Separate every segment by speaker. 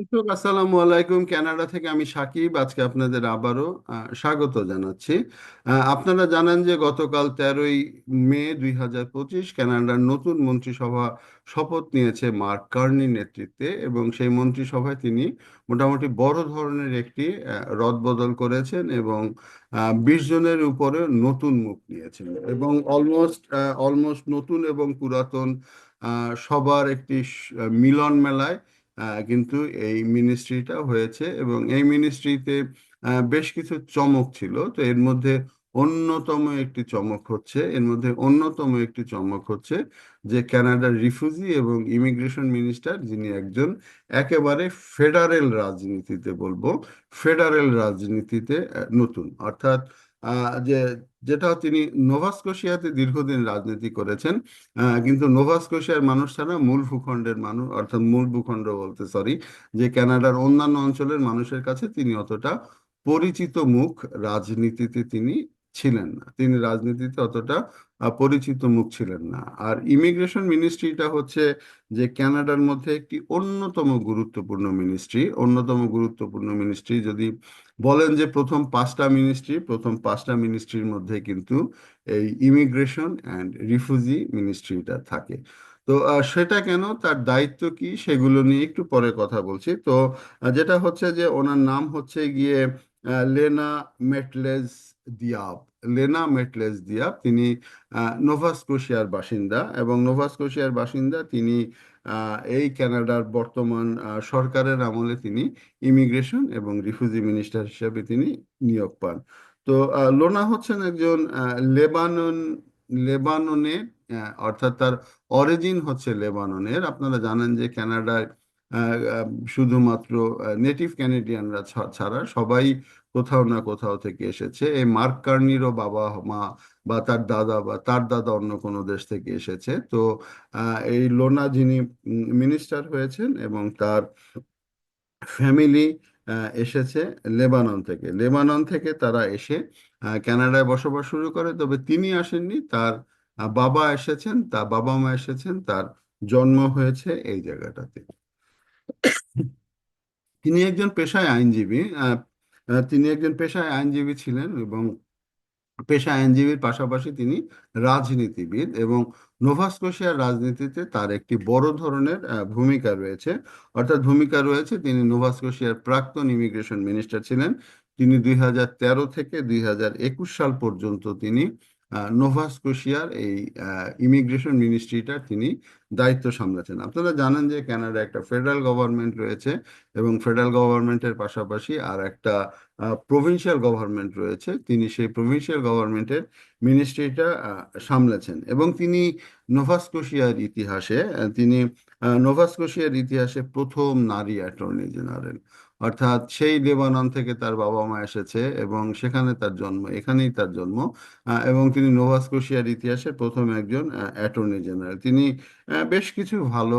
Speaker 1: দর্শক, আসসালামু আলাইকুম। কানাডা থেকে আমি সাকিব আজকে আপনাদের আবারও স্বাগত জানাচ্ছি। আপনারা জানেন যে গতকাল তেরোই মে দুই হাজার পঁচিশ কানাডার নতুন মন্ত্রিসভা শপথ নিয়েছে মার্ক কার্নির নেতৃত্বে এবং সেই মন্ত্রিসভায় তিনি মোটামুটি বড় ধরনের একটি রদবদল করেছেন এবং বিশ জনের উপরে নতুন মুখ নিয়েছেন এবং অলমোস্ট অলমোস্ট নতুন এবং পুরাতন সবার একটি মিলন মেলায় কিন্তু এই মিনিস্ট্রিটা হয়েছে এবং এই মিনিস্ট্রিতে বেশ কিছু চমক ছিল। তো এর মধ্যে অন্যতম একটি চমক হচ্ছে, এর মধ্যে অন্যতম একটি চমক হচ্ছে যে ক্যানাডার রিফিউজি এবং ইমিগ্রেশন মিনিস্টার যিনি একজন একেবারে ফেডারেল রাজনীতিতে বলব ফেডারেল রাজনীতিতে নতুন। অর্থাৎ যে যেটা তিনি নোভা স্কোশিয়াতে দীর্ঘদিন রাজনীতি করেছেন কিন্তু নোভা স্কোশিয়ার মানুষ ছাড়া মূল ভূখণ্ডের মানুষ, অর্থাৎ মূল ভূখণ্ড বলতে সরি যে কানাডার অন্যান্য অঞ্চলের মানুষের কাছে তিনি অতটা পরিচিত মুখ রাজনীতিতে তিনি ছিলেন না। তিনি রাজনীতিতে অতটা পরিচিত মুখ ছিলেন না। আর ইমিগ্রেশন মিনিস্ট্রিটা হচ্ছে যে কানাডার মধ্যে একটি অন্যতম গুরুত্বপূর্ণ মিনিস্ট্রি। অন্যতম গুরুত্বপূর্ণ মিনিস্ট্রি যদি বলেন যে প্রথম পাঁচটা মিনিস্ট্রি প্রথম পাঁচটা মিনিস্ট্রির মধ্যে কিন্তু এই ইমিগ্রেশন অ্যান্ড রিফিউজি মিনিস্ট্রিটা থাকে। তো সেটা কেন? তার দায়িত্ব কি? সেগুলো নিয়ে একটু পরে কথা বলছি। তো যেটা হচ্ছে যে ওনার নাম হচ্ছে গিয়ে লেনা মেটলেস দিয়াব। লেনা মেটলেস দিয়া তিনি আহ, নোভা স্কোশিয়ার বাসিন্দা এবং নোভা স্কোশিয়ার বাসিন্দা তিনি এই কানাডার বর্তমান সরকারের আমলে তিনি ইমিগ্রেশন এবং রিফিউজি মিনিস্টার হিসেবে তিনি নিয়োগ পান। তো লোনা হচ্ছেন একজন লেবানন লেবাননের অর্থাৎ তার অরিজিন হচ্ছে লেবাননের। আপনারা জানেন যে আহ, শুধুমাত্র নেটিভ ক্যানেডিয়ানরা ছাড়া সবাই কোথাও না কোথাও থেকে এসেছে। এই মার্ক কার্নিরও বাবা, মা বা তার দাদা বা তার দাদা অন্য কোনো দেশ থেকে এসেছে। তো এই লোনা যিনি মিনিস্টার হয়েছেন এবং তার ফ্যামিলি এসেছে লেবানন থেকে। লেবানন থেকে তারা এসে কানাডায় বসবাস শুরু করে, তবে তিনি আসেননি, তার বাবা এসেছেন, তার বাবা মা এসেছেন, তার জন্ম হয়েছে এই জায়গাটাতে। তিনি একজন পেশায় আইনজীবী তিনি একজন পেশায় আইনজীবী ছিলেন এবং পেশায় আইনজীবীর পাশাপাশি তিনি রাজনীতিবিদ এবং নোভা স্কোশিয়ার রাজনীতিতে তার একটি বড় ধরনের ভূমিকা রয়েছে। অর্থাৎ ভূমিকা রয়েছে তিনি নোভা স্কোশিয়ার প্রাক্তন ইমিগ্রেশন মিনিস্টার ছিলেন। তিনি দুই হাজার তেরো থেকে দুই হাজার একুশ সাল পর্যন্ত তিনি নোভা স্কোশিয়ার এই ইমিগ্রেশন মিনিস্ট্রিটা তিনি দায়িত্ব সামলাচ্ছেন। আপনারা জানেন যে কানাডা একটা ফেডারেল গভর্নমেন্ট রয়েছে এবং ফেডারেল গভর্নমেন্টের পাশাপাশি আর একটা প্রভিন্সিয়াল গভর্নমেন্ট রয়েছে। তিনি সেই প্রভিন্সিয়াল গভর্নমেন্টের মিনিস্ট্রিটা সামলেছেন এবং তিনি নোভাস্কোশিয়ার ইতিহাসে তিনি নোভাস্কোশিয়ার ইতিহাসে প্রথম নারী অ্যাটর্নি জেনারেল। অর্থাৎ সেই লেবানন থেকে তার বাবা মা এসেছে এবং সেখানে তার জন্ম এখানেই তার জন্ম এবং তিনি নোভাস্কোশিয়ার ইতিহাসে প্রথম একজন অ্যাটর্নি জেনারেল। তিনি বেশ কিছু ভালো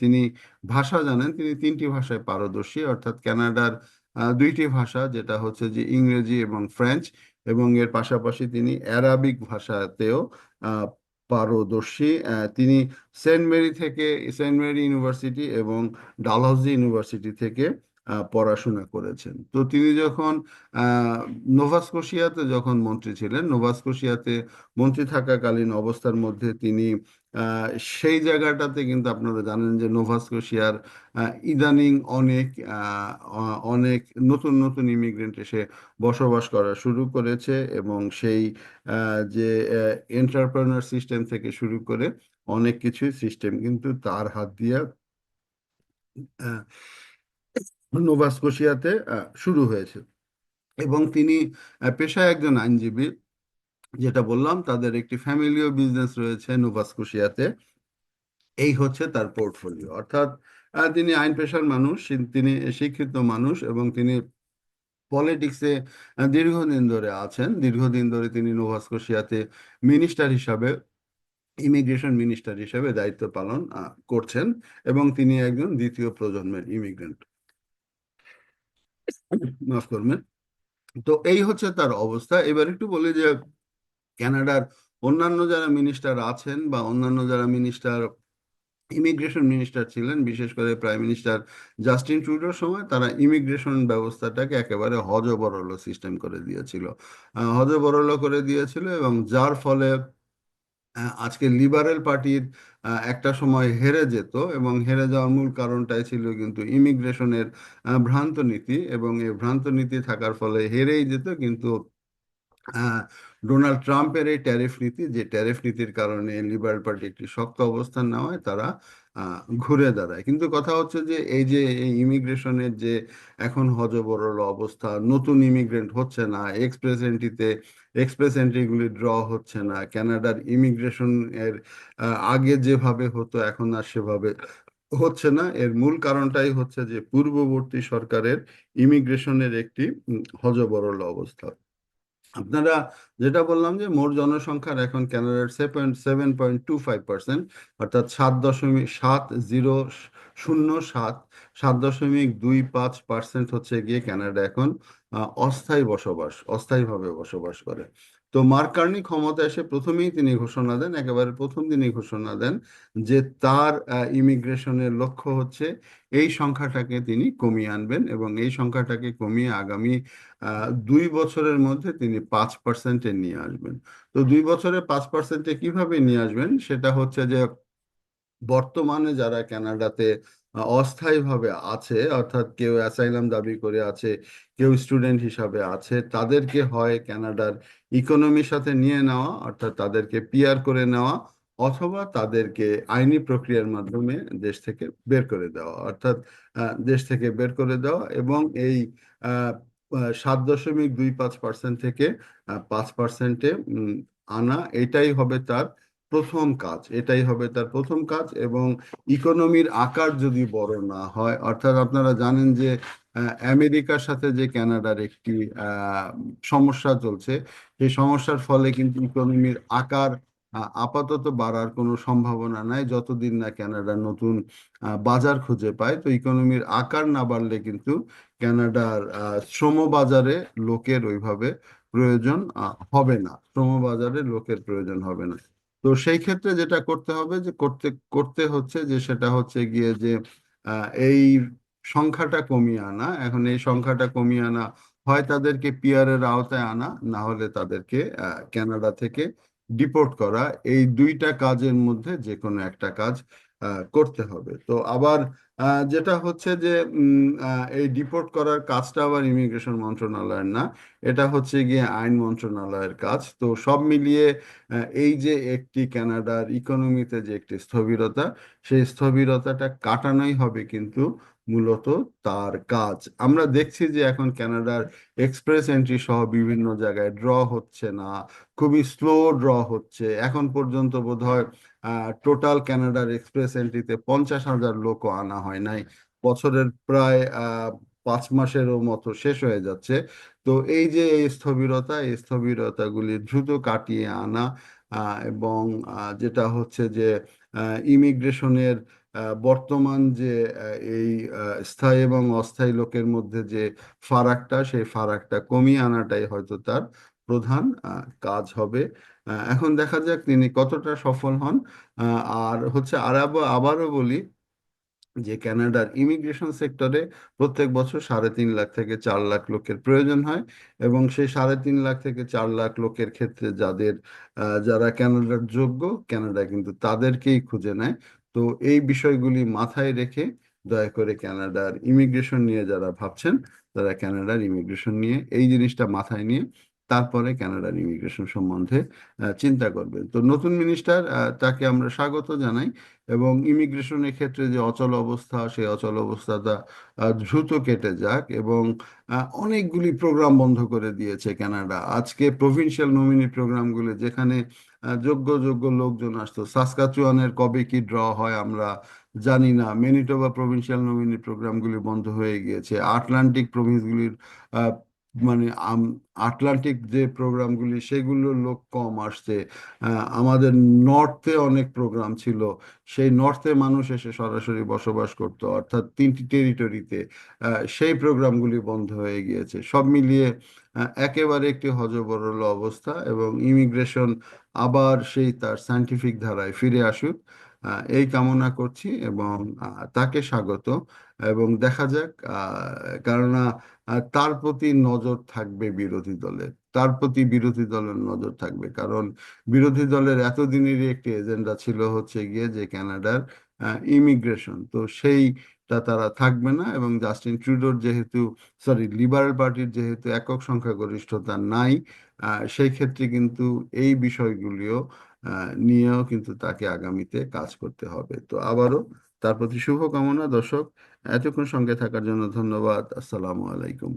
Speaker 1: তিনি ভাষা জানেন। তিনি তিনটি ভাষায় পারদর্শী অর্থাৎ কানাডার আহ, দুইটি ভাষা যেটা হচ্ছে যে ইংরেজি এবং ফ্রেঞ্চ এবং এর পাশাপাশি তিনি অ্যারাবিক ভাষাতেও পারদর্শী। তিনি সেন্ট মেরি থেকে সেন্ট মেরি ইউনিভার্সিটি এবং ডালহৌসি ইউনিভার্সিটি থেকে পড়াশোনা করেছেন। তো তিনি যখন আহ, নোভা যখন মন্ত্রী ছিলেন নোভা স্কোশিয়াতে মন্ত্রী থাকাকালীন অবস্থার মধ্যে তিনি সেই জায়গাটাতে কিন্তু আপনারা জানেন যে নোভা স্কোশিয়ার ইদানিং অনেক অনেক নতুন নতুন ইমিগ্রেন্ট এসে বসবাস করা শুরু করেছে এবং সেই যে এন্টারপ্রেনার সিস্টেম থেকে শুরু করে অনেক কিছুই সিস্টেম কিন্তু তার হাত দিয়ে আহ, নোভা স্কোশিয়াতে আহ, শুরু হয়েছে। এবং তিনি পেশায় একজন আইনজীবী যেটা বললাম তাদের একটি ফ্যামিলিও বিজনেস রয়েছে নোভা স্কোশিয়াতে এই হচ্ছে তার পোর্টফোলিও অর্থাৎ তিনি আইন পেশার মানুষ তিনি শিক্ষিত মানুষ এবং তিনি পলিটিক্সে দীর্ঘদিন ধরে আছেন। দীর্ঘদিন ধরে তিনি নোভা স্কোশিয়াতে মিনিস্টার হিসাবে ইমিগ্রেশন মিনিস্টার হিসেবে দায়িত্ব পালন করছেন এবং তিনি একজন দ্বিতীয় প্রজন্মের ইমিগ্রেন্ট মাফ করবেন। তো এই হচ্ছে তার অবস্থা। এবার একটু বলি যে কানাডার অন্যান্য যারা মিনিস্টার আছেন বা অন্যান্য যারা মিনিস্টার ইমিগ্রেশন মিনিস্টার ছিলেন, বিশেষ করে প্রাইম মিনিস্টার জাস্টিন ট্রুডোর সময়, তারা ইমিগ্রেশন ব্যবস্থাটাকে একেবারে হজবরল সিস্টেম করে দিয়েছিল। হজবরল করে দিয়েছিল এবং যার ফলে আজকে লিবারেল পার্টির একটা সময় হেরে যেত এবং হেরে যাওয়ার মূল কারণটাই ছিল কিন্তু ইমিগ্রেশনের ভ্রান্ত নীতি এবং এই ভ্রান্ত নীতি থাকার ফলে হেরেই যেত কিন্তু ডোনাল্ড ট্রাম্পের এই ট্যারিফ নীতি যে ট্যারিফ নীতির কারণে লিবারেল পার্টি একটি শক্ত অবস্থান নেওয়ায় তারা ঘুরে দাঁড়ায়। কিন্তু কথা হচ্ছে যে, এই যে ইমিগ্রেশনের যে, এখন হজবরল অবস্থা, নতুন ইমিগ্রেন্ট হচ্ছে না, এক্সপ্রেস এন্ট্রিতে, এক্সপ্রেস এন্ট্রিগুলি ড্র হচ্ছে না, ক্যানাডার ইমিগ্রেশন এর আগে যেভাবে হতো, এখন আর সেভাবে হচ্ছে না। এর মূল কারণটাই হচ্ছে যে, পূর্ববর্তী সরকারের ইমিগ্রেশনের একটি হজবরল অবস্থা। আপনারা যেটা বললাম যে মোট জনসংখ্যার এখন ক্যানাডার seven seven point two five percent অর্থাৎ সাত দশমিক সাত জিরো শূন্য সাত সাত দশমিক দুই পাঁচ পার্সেন্ট হচ্ছে গিয়ে ক্যানাডা এখন অস্থায়ী বসবাস, অস্থায়ীভাবে বসবাস করে। তো মার্ক কার্নি ক্ষমতা এসে প্রথমেই তিনি ঘোষণা দেন, একেবারে প্রথম দিনই ঘোষণা দেন যে তার ইমিগ্রেশনের লক্ষ্য হচ্ছে এই সংখ্যাটাকে তিনি কমিয়ে আনবেন এবং এই সংখ্যাটাকে কমিয়ে আগামী দুই বছরের মধ্যে তিনি পাঁচ পার্সেন্টে নিয়ে আসবেন। তো দুই বছরে পাঁচ পার্সেন্টে কীভাবে নিয়ে আসবেন? সেটা হচ্ছে যে বর্তমানে যারা কানাডাতে অস্থায়ীভাবে আছে, অর্থাৎ কেউ অ্যাসাইলাম দাবি করে আছে, কেউ স্টুডেন্ট হিসাবে আছে, তাদেরকে হয় ক্যানাডার ইকোনমির সাথে নিয়ে নেওয়া, অর্থাৎ তাদেরকে পিয়ার করে নেওয়া, অথবা তাদেরকে আইনি প্রক্রিয়ার মাধ্যমে দেশ থেকে বের করে দেওয়া, অর্থাৎ দেশ থেকে বের করে দেওয়া এবং এই সাত দশমিক দুই পাঁচ পার্সেন্ট থেকে পাঁচ পার্সেন্টে আনা, এটাই হবে তার প্রথম কাজ, এটাই হবে তার প্রথম কাজ এবং ইকোনমির আকার যদি বড় না হয়, অর্থাৎ আপনারা জানেন যে আমেরিকার সাথে যে কানাডার একটি সমস্যা চলছে, সেই সমস্যার ফলে কিন্তু ইকোনমির আকার আপাতত বাড়ার কোনো সম্ভাবনা নাই। যতদিন না কানাডা নতুন বাজার খুঁজে পায়, তো ইকোনমির আকার না বাড়লে কিন্তু ক্যানাডার শ্রম বাজারে লোকের ওইভাবে প্রয়োজন হবে না। শ্রম বাজারে লোকের প্রয়োজন হবে না। তো সেই ক্ষেত্রে যেটা করতে হবে যে করতে করতে হচ্ছে যে সেটা হচ্ছে গিয়ে যে এই সংখ্যাটা কমিয়ে আনা। এখন এই সংখ্যাটা কমিয়ে আনা, হয় তাদেরকে পিয়ারের আওতায় আনা, না হলে তাদেরকে ক্যানাডা থেকে ডিপোর্ট করা। এই দুইটা কাজের মধ্যে যে কোনো একটা কাজ করতে হবে। তো আবার যেটা হচ্ছে যে এই ডিপোর্ট করার কাজটা আবার ইমিগ্রেশন মন্ত্রণালয়ের না। এটা হচ্ছে গিয়ে আইন মন্ত্রণালয়ের কাজ। তো সব মিলিয়ে এই যে একটি কানাডার ইকোনমিতে যে একটি স্থবিরতা, সেই স্থবিরতাটা কাটানোই হবে কিন্তু মূলত তার কাজ। আমরা দেখছি যে এখন কানাডার এক্সপ্রেস এন্ট্রি সহ বিভিন্ন জায়গায় ড্র হচ্ছে না। খুবই স্লো ড্র হচ্ছে। এখন পর্যন্ত বোধহয় টোটাল ক্যানাডার এক্সপ্রেস এন্ট্রিতে পঞ্চাশ হাজার লোকও আনা হয় নাই। বছরের প্রায় পাঁচ মাসেরও মতো শেষ হয়ে যাচ্ছে। তো এই যে এই স্থবিরতা, এই স্থবিরতাগুলি দ্রুত কাটিয়ে আনা এবং যেটা হচ্ছে যে ইমিগ্রেশনের বর্তমান যে এই স্থায়ী এবং অস্থায়ী লোকের মধ্যে যে ফারাকটা, সেই ফারাকটা কমিয়ে আনাটাই হয়তো তার প্রধান কাজ হবে। এখন দেখা যাক তিনি কতটা সফল হন। আর হচ্ছে আর আবারও বলি যে ক্যানাডার ইমিগ্রেশন সেক্টরে প্রত্যেক বছর সাড়ে তিন লাখ থেকে চার লাখ লোকের প্রয়োজন হয় এবং সেই সাড়ে তিন লাখ থেকে চার লাখ লোকের ক্ষেত্রে যাদের যারা ক্যানাডার যোগ্য, ক্যানাডা কিন্তু তাদেরকেই খুঁজে নেয়। তো এই বিষয়গুলি মাথায় রেখে দয়া করে ক্যানাডার ইমিগ্রেশন নিয়ে যারা ভাবছেন, তারা ক্যানাডার ইমিগ্রেশন নিয়ে এই জিনিসটা মাথায় নিয়ে তারপরে কানাডার ইমিগ্রেশন সম্বন্ধে চিন্তা করবেন। তো নতুন মিনিস্টার তাকে আমরা স্বাগত জানাই এবং ইমিগ্রেশনের ক্ষেত্রে যে অচল অবস্থা, সেই অচল অবস্থাটা দ্রুত কেটে যাক এবং অনেকগুলি প্রোগ্রাম বন্ধ করে দিয়েছে কানাডা। আজকে প্রভিন্সিয়াল নমিনি প্রোগ্রামগুলো যেখানে যোগ্য যোগ্য লোকজন আসতো। সাসকাচুয়ানের কবে কি ড্র হয় আমরা জানি না। ম্যানিটোবা প্রভিন্সিয়াল নমিনি প্রোগ্রামগুলি বন্ধ হয়ে গিয়েছে। আটলান্টিক প্রভিন্সগুলির মানে আটলান্টিক যে প্রোগ্রামগুলি সেগুলোর লোক কম আসছে। আমাদের নর্থে অনেক প্রোগ্রাম ছিল। সেই নর্থে মানুষ এসে সরাসরি বসবাস করতো, অর্থাৎ তিনটি টেরিটরিতে সেই প্রোগ্রামগুলি বন্ধ হয়ে গিয়েছে। সব মিলিয়ে একেবারে একটি হযবরল অবস্থা এবং ইমিগ্রেশন আবার সেই তার সায়েন্টিফিক ধারায় ফিরে আসুক। এই কামনা করছি এবং তাকে স্বাগত এবং দেখা যাক কেননা তার প্রতি নজর থাকবে বিরোধী দলের, তার প্রতি বিরোধী দলের নজর থাকবে। কারণ বিরোধী দলের এতদিনেরই একটি এজেন্ডা ছিল হচ্ছে গিয়ে যে কানাডার ইমিগ্রেশন। তো সেইটা তারা থাকবে না এবং জাস্টিন ট্রুডোর যেহেতু, সরি, লিবারেল পার্টির যেহেতু একক সংখ্যাগরিষ্ঠতা নাই সেই ক্ষেত্রে কিন্তু এই বিষয়গুলিও নিয়েও কিন্তু তাকে আগামীতে কাজ করতে হবে। তো আবারও তার প্রতি শুভকামনা। দর্শক, এতক্ষণ সঙ্গে থাকার জন্য ধন্যবাদ। আসসালামু আলাইকুম।